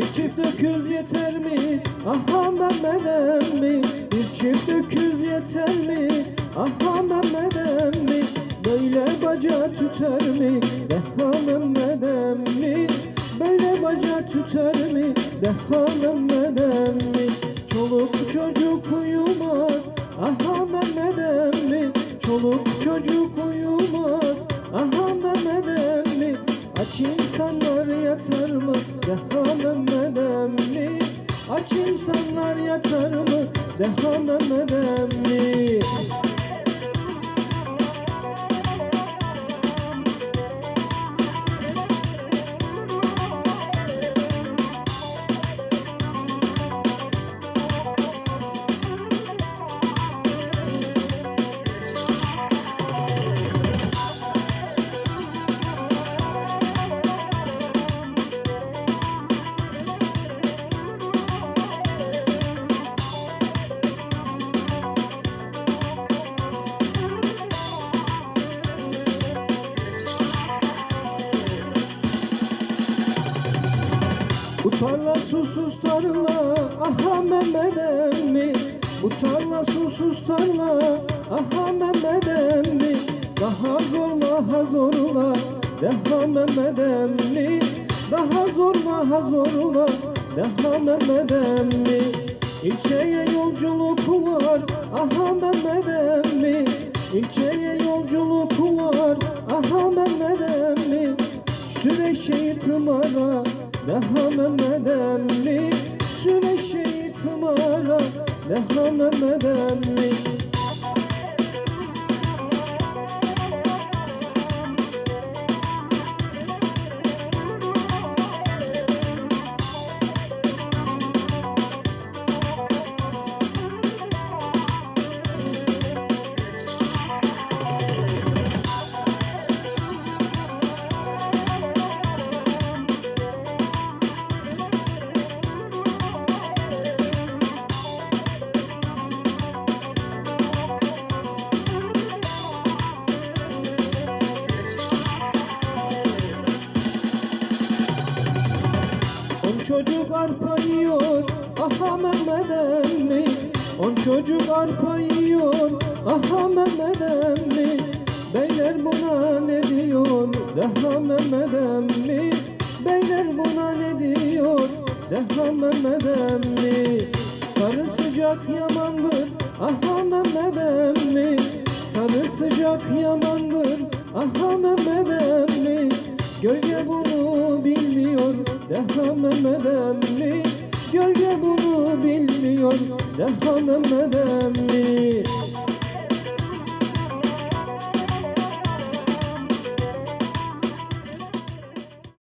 çift öküz yeter mi? Aha Mehmet emmi Bir çift öküz yeter mi? Aha Mehmet emmi Böyle baca tüter mi? Deha Mehmet emmi Böyle baca tüter mi? Deha Mehmet emmi Çoluk çocuk uyumaz Aha Mehmet emmi Çoluk çocuk uyumaz Aha Mehmet emmi Aç insanlar yatar mı? Deha Mehmet emmi Aç insanlar yatar mı? Deha Mehmet Bu tarla susuz tarla aha Mehmet emmi Bu tarla susuz tarla aha Mehmet emmi Daha zorla ha zorla deha Mehmet emmi Daha zorla ha zorla deha Mehmet emmi İlçeye yolculuk var aha Mehmet emmi İlçeye yolculuk var aha Mehmet emmi Süreşeyi tımara Deha Mehmet emmi Süreşeyi tımara Deha Mehmet emmi On çocuk arpa yiyor Aha Mehmet emmi. On çocuk arpa yiyor Aha Mehmet emmi. Beyler buna ne diyor? Deha Mehmet emmi. Beyler buna ne diyor? Deha Mehmet emmi. Sarı sıcak yamandır Aha Mehmet emmi. Sarı sıcak yamandır Aha Mehmet emmi. Gölge Deha Mehmet emmi Gölge bunu bilmiyor. Deha Mehmet emmi